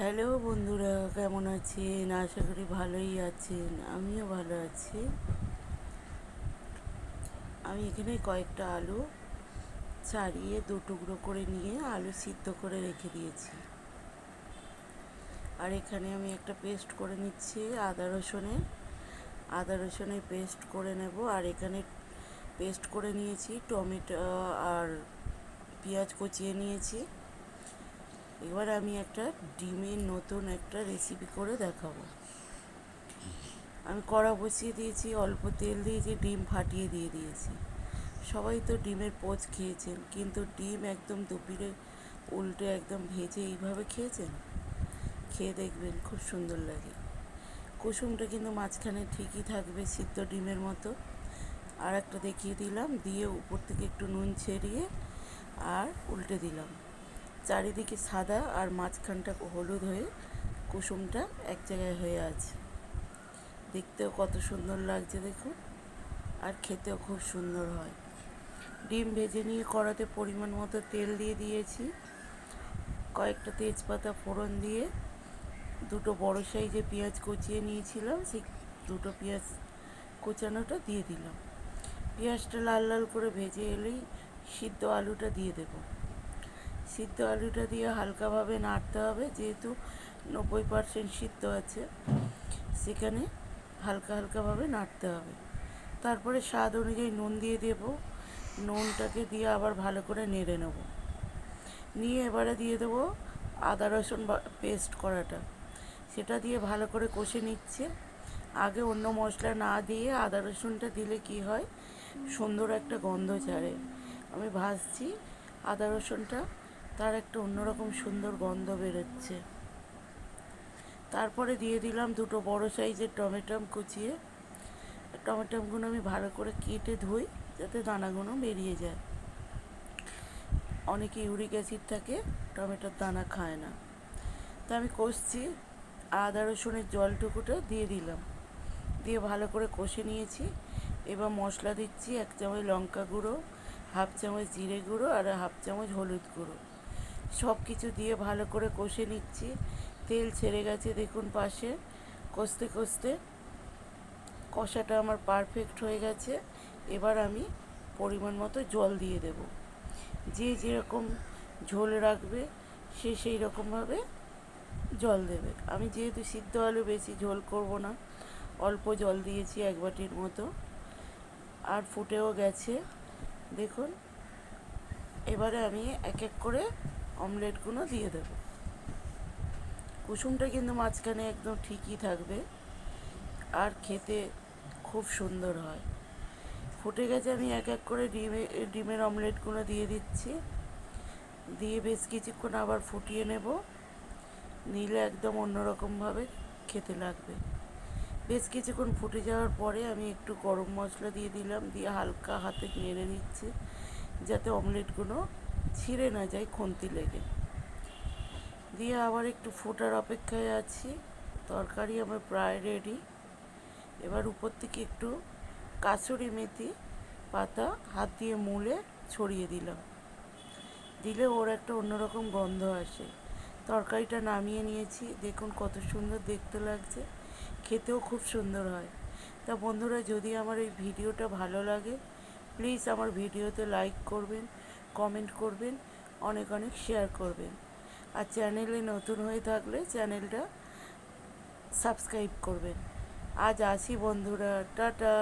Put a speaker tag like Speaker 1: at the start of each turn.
Speaker 1: Hello বন্ধুরা, কেমন আছেন? আশা করি ভালোই আছেন। আমিও ভালো আছি। আমি এখানে কয়েকটা আলু ছাড়িয়ে দু টুকরো করে নিয়ে আলু সিদ্ধ করে রেখে দিয়েছি। আর এখানে আমি একটা পেস্ট করে নিচ্ছি আদা রসুনের আদা রসুনের পেস্ট করে নেব। আর এখানে পেস্ট করে নিয়েছি টমেটো আর পেঁয়াজ কচিয়ে নিয়েছি। এবার আমি একটা ডিমের নতুন একটা রেসিপি করে দেখাবো। আমি কড়া বসিয়ে দিয়েছি, অল্প তেল দিয়েছি ডিম ফাটিয়ে দিয়ে দিয়েছি। সবাই তো ডিমের পোচ খেয়েছেন, কিন্তু ডিম একদম দুপিরে উল্টে একদম ভেজে এইভাবে খেয়েছেন? খেয়ে দেখবেন, খুব সুন্দর লাগে। কুসুমটা কিন্তু মাঝখানে ঠিকই থাকবে সিদ্ধ ডিমের মতো। আর একটা দেখিয়ে দিলাম, দিয়ে উপর থেকে একটু নুন ছেড়িয়ে আর উল্টে দিলাম। চারিদিকে সাদা আর মাঝখানটা হলুদ হয়ে কুসুমটা এক জায়গায় হয়ে আছে। দেখতেও কত সুন্দর লাগছে দেখুন, আর খেতেও খুব সুন্দর হয়। ডিম ভেজে নিয়ে কড়াতে পরিমাণ মতো তেল দিয়ে দিয়েছি। কয়েকটা তেজপাতা ফোড়ন দিয়ে দুটো বড় সাইজে পেঁয়াজ কুচিয়ে নিয়েছিলাম, সেই দুটো পেঁয়াজ কোচানোটা দিয়ে দিলাম। পেঁয়াজটা লাল লাল করে ভেজে এলেই সিদ্ধ আলুটা দিয়ে দেবো। সিদ্ধ আলুটা দিয়ে হালকাভাবে নাড়তে হবে, যেহেতু নব্বই পারসেন্ট সিদ্ধ আছে। সেখানে হালকা হালকাভাবে নাড়তে হবে। তারপরে স্বাদ অনুযায়ী নুন দিয়ে দেব। নুনটাকে দিয়ে আবার ভালো করে নেড়ে নেব। নিয়ে এবারে দিয়ে দেবো আদা রসুন পেস্ট করাটা। সেটা দিয়ে ভালো করে কষে নিচ্ছে। আগে অন্য মশলা না দিয়ে আদা রসুনটা দিলে কি হয়? সুন্দর একটা গন্ধ ছাড়ে। আমি ভাজছি আদা রসুনটা। তার একটা অন্যরকম সুন্দর গন্ধ বেরোচ্ছে। তারপরে দিয়ে দিলাম দুটো বড় সাইজের টমেটম কুচিয়ে। টমেটমগুলো আমি ভালো করে কেটে ধুই যাতে দানাগুলো বেরিয়ে যায়। অনেকে ইউরিক অ্যাসিড থাকে, টমেটোর দানা খায় না। তা আমি কষছি আদা রসুনের জলটুকুটা দিয়ে দিলাম। দিয়ে ভালো করে কষে নিয়েছি। এবার মশলা দিচ্ছি এক চামচ লঙ্কা গুঁড়ো, হাফ চামচ জিরে গুঁড়ো, আর হাফ চামচ হলুদ গুঁড়ো। সব কিছু দিয়ে ভালো করে কষে নিচ্ছি। তেল ছেড়ে গেছে দেখুন পাশে। কষতে কষতে কষাটা আমার পারফেক্ট হয়ে গেছে। এবার আমি পরিমাণ মতো জল দিয়ে দেব। যে যেরকম ঝোল রাখবে, সে সেই রকমভাবে জল দেবে। আমি যেহেতু সিদ্ধ আলু বেশি ঝোল করব না, অল্প জল দিয়েছি এক বাটির মতো। আর ফুটেও গেছে। দেখুন, এবারে আমি এক এক করে অমলেটগুলো দিয়ে দেবো। কুসুমটা কিন্তু মাঝখানে একদম ঠিকই থাকবে। আর খেতে খুব সুন্দর হয়। ফুটে গেছে, আমি এক এক করে ডিমে, ডিমের অমলেটগুলো দিয়ে দিচ্ছি। দিয়ে বেশ কিছুক্ষণ আবার ফুটিয়ে নেব। নিলে একদম অন্যরকমভাবে খেতে লাগবে। বেশ কিছুক্ষণ ফুটে যাওয়ার পরে আমি একটু গরম মশলা দিয়ে দিলাম। দিয়ে হালকা হাতে নেড়ে নিচ্ছি, যাতে অমলেটগুলো ছিঁড়ে না যায়, খুন্তি লেগে। দিয়ে আবার একটু ফোটার অপেক্ষায় আছি। তরকারি আমার প্রায় রেডি এবার উপর থেকে একটু কাসুরি মেথি পাতা হাত দিয়ে মুলে ছড়িয়ে দিলাম। দিলে ওর একটা অন্যরকম গন্ধ আসে। তরকারিটা নামিয়ে নিয়েছি। দেখুন কত সুন্দর দেখতে লাগছে। খেতেও খুব সুন্দর হয়। তা বন্ধুরা, যদি আমার এই ভিডিওটা ভালো লাগে প্লিজ আমার ভিডিওতে লাইক করবেন। কমেন্ট করবেন, অনেক অনেক শেয়ার করবেন। আর চ্যানেলে নতুন হয়ে থাকলে চ্যানেলটা সাবস্ক্রাইব করবেন। আজ আসি বন্ধুরা, টাটা।